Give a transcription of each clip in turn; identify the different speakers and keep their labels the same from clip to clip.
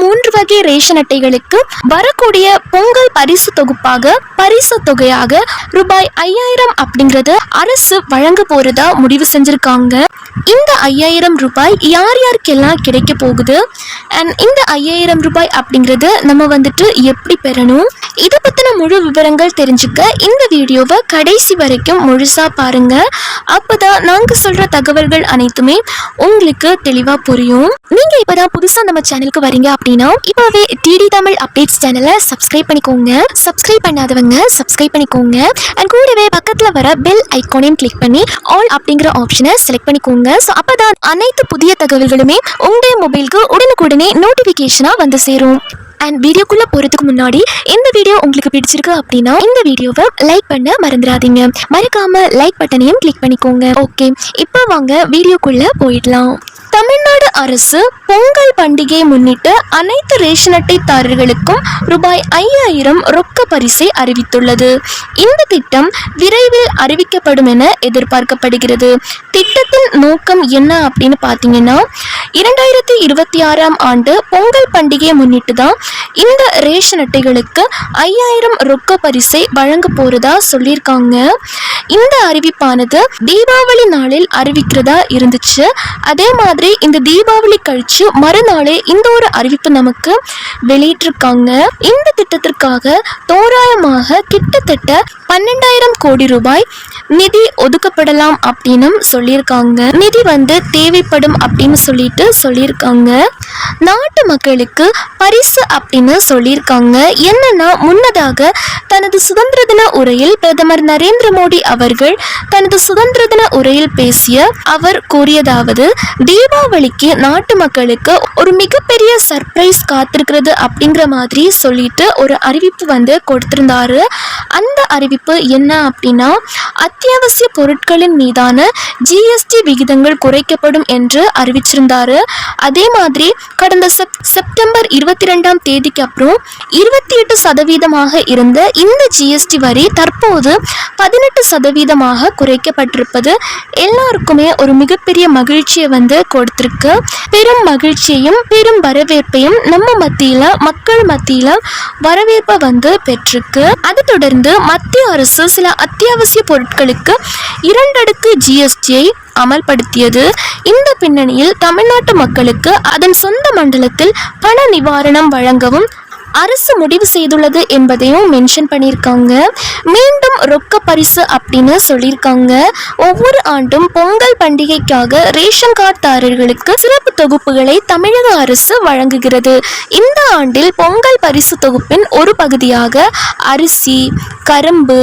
Speaker 1: மூன்று வகை ரேஷன் அட்டைகளுக்கு வரக்கூடிய பொங்கல் பரிசு தொகுப்பாக பரிசு தொகையாக ரூபாய் ஐயாயிரம் அப்படிங்கறது அரசு வழங்க போறதா முடிவு செஞ்சிருக்காங்க. இந்த ஐயாயிரம் ரூபாய் யார் யாருக்கெல்லாம் கிடைக்க போகுது? அண்ட் இந்த ஐயாயிரம் ரூபாய் அப்படிங்கிறது நம்ம வந்துட்டு எப்படி பெறணும்? இதை பற்றின முழு விவரங்கள் தெரிஞ்சுக்க இந்த வீடியோவை கடைசி வரைக்கும் முழுசாக பாருங்கள் அப்போ தான் நாங்கள் சொல்கிற தகவல்கள் அனைத்துமே உங்களுக்கு தெளிவாக புரியும். நீங்கள் இப்போ தான் புதுசாக நம்ம சேனலுக்கு வரீங்க அப்படின்னா இப்போவே டிடி தமிழ் அப்டேட்ஸ் சேனலை சப்ஸ்கிரைப் பண்ணிக்கோங்க. சப்ஸ்கிரைப் பண்ணாதவங்க சப்ஸ்கிரைப் பண்ணிக்கோங்க. அண்ட் கூடவே பக்கத்தில் வர பெல் ஐக்கானையும் கிளிக் பண்ணி ஆல் அப்படிங்கிற ஆப்ஷனை செலக்ட் பண்ணிக்கோங்க. ஸோ அப்பதான் அனைத்து புதிய தகவல்களுமே உங்களுடைய மொபைலுக்கு உடனுக்குடனே நோட்டிஃபிகேஷனாக வந்து சேரும். அண்ட் வீடியோக்குள்ள போறதுக்கு முன்னாடி இந்த வீடியோ உங்களுக்கு பிடிச்சிருக்கு அப்படின்னா இந்த வீடியோவை லைக் பண்ண மறந்துடாதீங்க. மறக்காம லைக் பட்டனையும் கிளிக் பண்ணிக்கோங்க. ஓகே இப்போ வாங்க வீடியோக்குள்ள போயிடலாம். தமிழ்நாடு அரசு பொங்கல் பண்டிகையை முன்னிட்டு அனைத்து ரேஷன் அட்டைதாரர்களுக்கும் ரூபாய் ஐயாயிரம் ரொக்க பரிசை அறிவித்துள்ளது. இந்த திட்டம் விரைவில் அறிவிக்கப்படும் என எதிர்பார்க்கப்படுகிறது. திட்டத்தின் நோக்கம் என்ன அப்படின்னு பார்த்தீங்கன்னா இரண்டாயிரத்தி இருபத்தி ஆறாம் ஆண்டு பொங்கல் பண்டிகையை முன்னிட்டு தான் இந்த ரேஷன் அட்டைகளுக்கு ஐயாயிரம் ரொக்க பரிசை வழங்க போறதா சொல்லியிருக்காங்க. இந்த அறிவிப்பானது தீபாவளி நாளில் அறிவிக்கிறதா இருந்துச்சு. அதே மாதிரி இந்த தீபாவளி கழிச்சு மறுநாளே இந்த ஒரு அறிவிப்பு நமக்கு வெளியிட்டிருக்காங்க. இந்த திட்டத்திற்காக தோராயமாக கிட்டத்தட்ட பன்னெண்டாயிரம் கோடி ரூபாய் நிதி ஒதுக்கப்படலாம் அப்படின்னு சொல்லியிருக்காங்க. நிதி வந்து தேவைப்படும் அப்படின்னு சொல்லிட்டு சொல்லியிருக்காங்க. நாட்டு மக்களுக்கு பரிசு அப்படின்னு சொல்லியிருக்காங்க. என்னன்னா முன்னதாக தனது சுதந்திர தின உரையில் பிரதமர் நரேந்திர மோடி அவர்கள் தனது சுதந்திர தின உரையில் பேசிய அவர் கூறியதாவது தீபாவளிக்கு நாட்டு மக்களுக்கு ஒரு மிகப்பெரிய சர்ப்ரைஸ் காத்திருக்கிறது அப்படிங்கிற மாதிரி சொல்லிட்டு ஒரு அறிவிப்பு வந்து கொடுத்திருந்தாரு. அந்த அறிவிப்பு என்ன அப்படின்னா அத்தியாவசிய பொருட்களின் மீதான ஜிஎஸ்டி விகிதங்கள் குறைக்கப்படும் என்று அறிவிச்சிருந்தாரு. அதே மாதிரி கடந்த செப் செப்டம்பர் இருபத்தி ரெண்டாம் தேதிக்கு அப்புறம் இருபத்தி எட்டு சதவீதமாக இருந்த இந்த ஜிஎஸ்டி வரி தற்போது பதினெட்டு சதவீதமாக குறைக்கப்பட்டிருப்பது எல்லாருக்குமே ஒரு மிகப்பெரிய மகிழ்ச்சியை வந்து கொடுத்திருக்கு பெரும் மகிழ்ச்சியையும் பெரும் வரவேற்பையும் நம்ம மத்தியில மக்கள் மத்தியில வரவேற்பை வந்து பெற்றிருக்கு. அதை தொடர்ந்து மத்திய அரசு சில அத்தியாவசிய பொருட்களுக்கு இரண்டடுக்கு ஜிஎஸ்டியை அமல்படுத்தியது. இந்த பின்னணியில் தமிழ்நாட்டு மக்களுக்கு அதன் சொந்த மண்டலத்தில் பண நிவாரணம் வழங்கவும் அரசு முடிவு செய்துள்ளது என்பதையும் மென்ஷன் பண்ணியிருக்காங்க. மீண்டும் ரொக்க பரிசு அப்படின்னு சொல்லியிருக்காங்க. ஒவ்வொரு ஆண்டும் பொங்கல் பண்டிகைக்காக ரேஷன் கார்டுதாரர்களுக்கு சிறப்பு தொகுப்புகளை தமிழக அரசு வழங்குகிறது. இந்த ஆண்டில் பொங்கல் பரிசு தொகுப்பின் ஒரு பகுதியாக அரிசி கரும்பு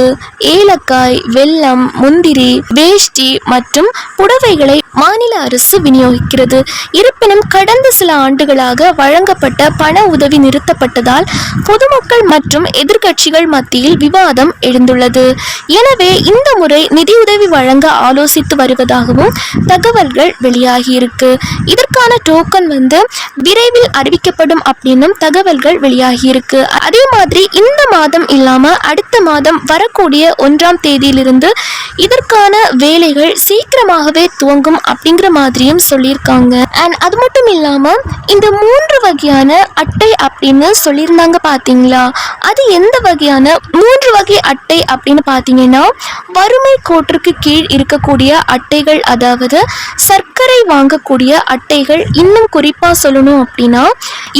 Speaker 1: ஏலக்காய் வெல்லம் முந்திரி வேஷ்டி மற்றும் புடவைகளை மாநில அரசு விநியோகிக்கிறது. இருப்பினும் கடந்த சில ஆண்டுகளாக வழங்கப்பட்ட பண உதவி நிறுத்தப்பட்டதால் பொதுமக்கள் மற்றும் எதிர்க்கட்சிகள் மத்தியில் விவாதம் எழுந்துள்ளது. எனவே இந்த முறை நிதியுதவி வழங்க ஆலோசித்து வருவதாகவும் தகவல்கள் வெளியாகியிருக்கு. இதற்கான டோக்கன் வந்து விரைவில் அறிவிக்கப்படும் அப்படின்னும் தகவல்கள் வெளியாகியிருக்கு. அதே மாதிரி இந்த மாதம் இல்லாம அடுத்த மாதம் வரக்கூடிய ஒன்றாம் தேதியிலிருந்து இதற்கான வேலைகள் சீக்கிரமாகவே துவங்கும் அப்படிங்கிற மாதிரியும் சொல்லியிருக்காங்க. அண்ட் அது மட்டும் இல்லாம இந்த மூன்று வகையான அட்டை அப்படின்னு சொல்லியிருந்தாங்க பார்த்தீங்களா அது எந்த வகையான மூன்று வகை அட்டை அப்படின்னு பார்த்தீங்கன்னா வறுமை கோட்டிற்கு கீழ் இருக்கக்கூடிய அட்டைகள் அதாவது சர்க்கரை வாங்கக்கூடிய அட்டைகள் இன்னும் குறிப்பாக சொல்லணும் அப்படின்னா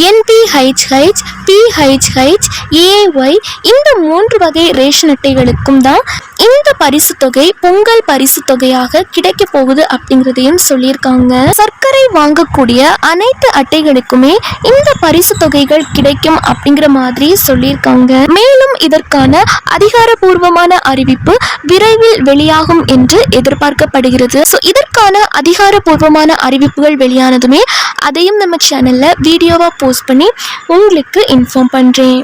Speaker 1: என்பிஹெச்ஹெச் பிஹெச்ஹெச் ஏஒய் இந்த மூன்று வகை ரேஷன் அட்டைகளுக்கும் தான் இந்த பரிசு தொகை பொங்கல் பரிசு தொகையாக கிடைக்க போகுது அப்படிங்கிறதையும் சொல்லியிருக்காங்க. சர்க்கரை வாங்கக்கூடிய அனைத்து அட்டைகளுக்குமே இந்த பரிசு தொகைகள் கிடைக்கும் அப்படிங்கிற மாதிரி சொல்லியிருக்காங்க. மேலும் இதற்கான அதிகாரப்பூர்வமான அறிவிப்பு விரைவில் வெளியாகும் என்று எதிர்பார்க்கப்படுகிறது. ஸோ இதற்கான அதிகாரப்பூர்வமான அறிவிப்புகள் வெளியானதுமே அதையும் நம்ம சேனல்ல வீடியோவா போஸ்ட் பண்ணி உங்களுக்கு இன்ஃபார்ம் பண்றேன்.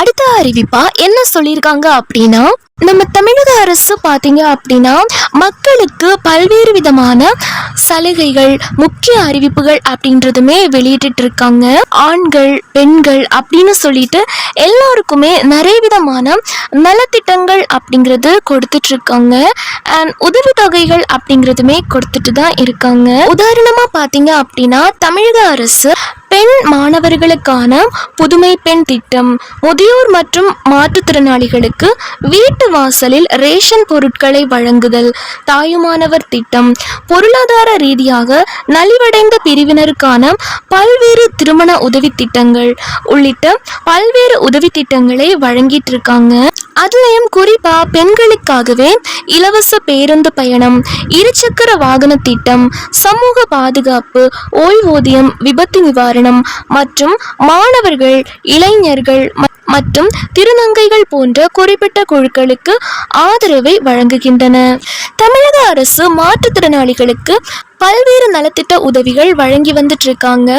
Speaker 1: அடுத்த அறிவிப்பா என்ன சொல்லியிருக்காங்க அப்படின்னா நம்ம தமிழக அரசு பார்த்தீங்க அப்படின்னா மக்களுக்கு பல்வேறு விதமான சலுகைகள் முக்கிய அறிவிப்புகள் அப்படின்றதுமே வெளியிட்டு இருக்காங்க ஆண்கள் பெண்கள் அப்படின்னு சொல்லிட்டு எல்லாருக்குமே நிறைய விதமான நலத்திட்டங்கள் அப்படிங்கிறது கொடுத்துட்டு இருக்காங்க அண்ட் உதவித்தொகைகள் அப்படிங்கிறதுமே கொடுத்துட்டு தான் இருக்காங்க. உதாரணமா பார்த்தீங்க அப்படின்னா தமிழக அரசு பெண் மாணவர்களுக்கான புதுமை பெண் திட்டம் முதியோர் மற்றும் மாற்றுத்திறனாளிகளுக்கு வீட்டு வாசலில் ரேஷன் பொருட்களை வழங்குதல் தாயுமானவர் திட்டம் பொருளாதார ரீதியாக நலிவடைந்த பிரிவினருக்கான பல்வேறு திருமண உதவி திட்டங்கள் உள்ளிட்ட பல்வேறு உதவி திட்டங்களை வழங்கிட்டு இருக்காங்க அதுலயும் குறிப்பா பெண்களுக்காகவே இலவச பேருந்து பயணம் இருசக்கர வாகன திட்டம் சமூக பாதுகாப்பு ஓய்வூதியம் விபத்து நிவாரணம் மற்றும் மாணவர்கள் இளைஞர்கள் ம- மற்றும் திருநங்கைகள் போன்ற குறிப்பிட்ட குழுக்களுக்கு ஆதரவை வழங்குகின்றன. தமிழக அரசு மாற்றுத்திறனாளிகளுக்கு பல்வேறு நலத்திட்ட உதவிகள் வழங்கி வந்துட்டு இருக்காங்க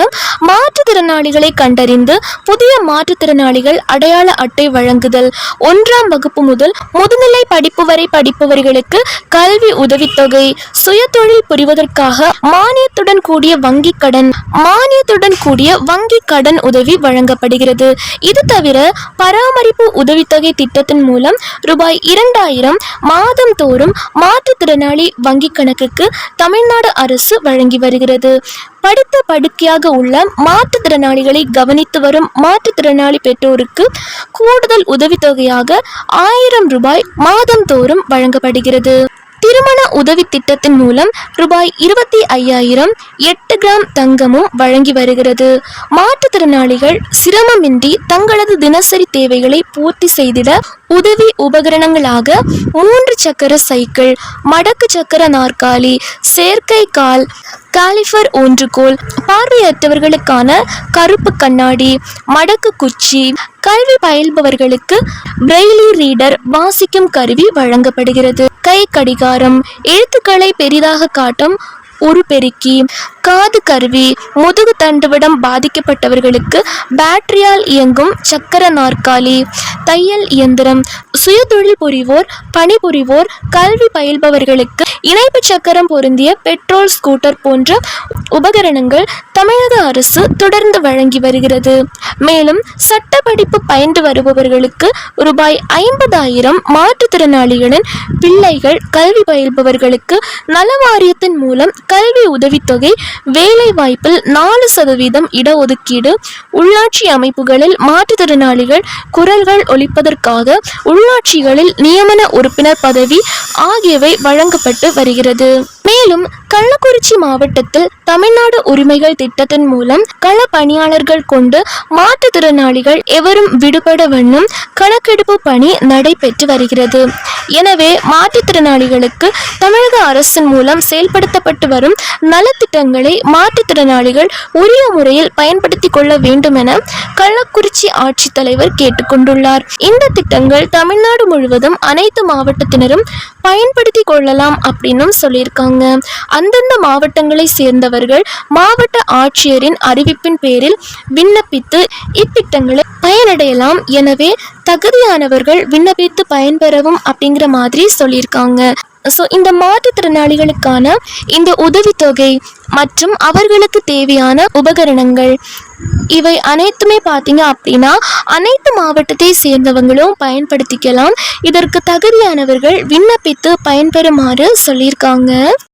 Speaker 1: மாற்றுத்திறனாளிகளை கண்டறிந்து புதிய மாற்றுத்திறனாளிகள் அடையாள அட்டை வழங்குதல். ஒன்றாம் வகுப்பு முதல் முதுநிலை படிப்பு வரை படிப்பவர்களுக்கு கல்வி உதவித்தொகை. சுயதொழில் புரிவதற்காக மானியத்துடன் கூடிய வங்கி கடன். மானியத்துடன் கூடிய வங்கி கடன் உதவி வழங்கப்படுகிறது. இது தவிர பராமரிப்பு உதவித்தொகை திட்டத்தின் மூலம் ரூபாய் இரண்டாயிரம் மாதம் தோறும் மாற்றுத்திறனாளி வங்கி கணக்குக்கு தமிழ்நாடு அரசு வழங்கி வருகிறது. படித்த படுக்கையாக உள்ள மாற்றுத்திறனாளிகளை கவனித்து வரும் மாற்றுத்திறனாளி பெற்றோருக்கு கூடுதல் உதவித்தொகையாக ஆயிரம் ரூபாய் மாதம் தோறும் வழங்கப்படுகிறது. திருமண உதவி திட்டத்தின் மூலம் ரூபாய் இருபத்தி ஐயாயிரம் எட்டு கிராம் தங்கமும் வழங்கி வருகிறது. மாற்றுத்திறனாளிகள் சிரமமின்றி தங்களது தினசரி தேவைகளை பூர்த்தி செய்திட உதவி உபகரணங்களாக மூன்று சக்கர சைக்கிள் மடக்கு சக்கர நாற்காலி செயற்கை கால் காலிஃபர் ஊன்றுகோல் பார்வையற்றவர்களுக்கான கருப்பு கண்ணாடி மடக்கு குச்சி கல்வி பயில்பவர்களுக்கு பிரெய்லி ரீடர் வாசிக்கும் கருவி வழங்கப்படுகிறது. கை கடிகாரம் எழுத்துக்களை பெரிதாக காட்டும் உருப்பெருக்கி காது கருவி முதுகு தண்டுவிடம் பாதிக்கப்பட்டவர்களுக்கு பேட்டரியால் இயங்கும் சக்கர நாற்காலி. தையல் இயந்திரம் சுயதொழில் புரிவோர் பணிபுரிவோர் கல்வி பயில்பவர்களுக்கு இணைப்பு சக்கரம் பொருந்திய பெட்ரோல் ஸ்கூட்டர் போன்ற உபகரணங்கள் தமிழக அரசு தொடர்ந்து வழங்கி வருகிறது. மேலும் சட்ட படிப்பு பயின்று வருபவர்களுக்கு ரூபாய் ஐம்பதாயிரம் மாற்றுத்திறனாளிகளின் பிள்ளைகள் கல்வி பயில்பவர்களுக்கு நல வாரியத்தின் மூலம் கல்வி உதவித்தொகை வேலை வாய்ப்பில் நாலு சதவீதம் இடஒதுக்கீடு உள்ளாட்சி அமைப்புகளில் மாற்றுத்திறனாளிகள் குரல்கள் ஒழிப்பதற்காக உள்ளாட்சிகளில் நியமன உறுப்பினர் பதவி ஆகியவை வழங்கப்பட்டு வருகிறது. மேலும் கள்ளக்குறிச்சி மாவட்டத்தில் தமிழ்நாடு உரிமைகள் திட்டத்தின் மூலம் கள பணியாளர்கள் கொண்டு மாற்றுத்திறனாளிகள் எவரும் விடுபட வண்ணம் கணக்கெடுப்பு பணி நடைபெற்று வருகிறது. எனவே மாற்றுத்திறனாளிகளுக்கு தமிழக அரசின் மூலம் செயல்படுத்தப்பட்டு வரும் நலத்திட்டங்களை மாற்றுத்திறனாளிகள் உரிய முறையில் பயன்படுத்திக் கொள்ள வேண்டும் என கள்ளக்குறிச்சி ஆட்சித்தலைவர் கேட்டுக்கொண்டுள்ளார் இந்த திட்டங்கள் தமிழ்நாடு முழுவதும் அனைத்து மாவட்டத்தினரும் பயன்படுத்தி கொள்ளலாம் அப்படின்னும் சொல்லியிருக்காங்க. அந்தந்த மாவட்டங்களை சேர்ந்தவர்கள் மாவட்ட ஆட்சியரின் அறிவிப்பின் பேரில் விண்ணப்பித்து இத்திட்டங்களை பயனடையலாம். எனவே தகுதியானவர்கள் விண்ணப்பித்து பயன்பெறவும் அப்படிங்கிற மாதிரி சொல்லியிருக்காங்க. ஸோ இந்த மாற்றுத்திறனாளிகளுக்கான இந்த உதவித்தொகை மற்றும் அவர்களுக்கு தேவையான உபகரணங்கள் இவை அனைத்துமே பார்த்தீங்க அப்படின்னா அனைத்து மாவட்டத்தை சேர்ந்தவங்களும் பயன்படுத்திக்கலாம். இதற்கு தகுதியானவர்கள் விண்ணப்பித்து பயன்பெறுமாறு சொல்லியிருக்காங்க.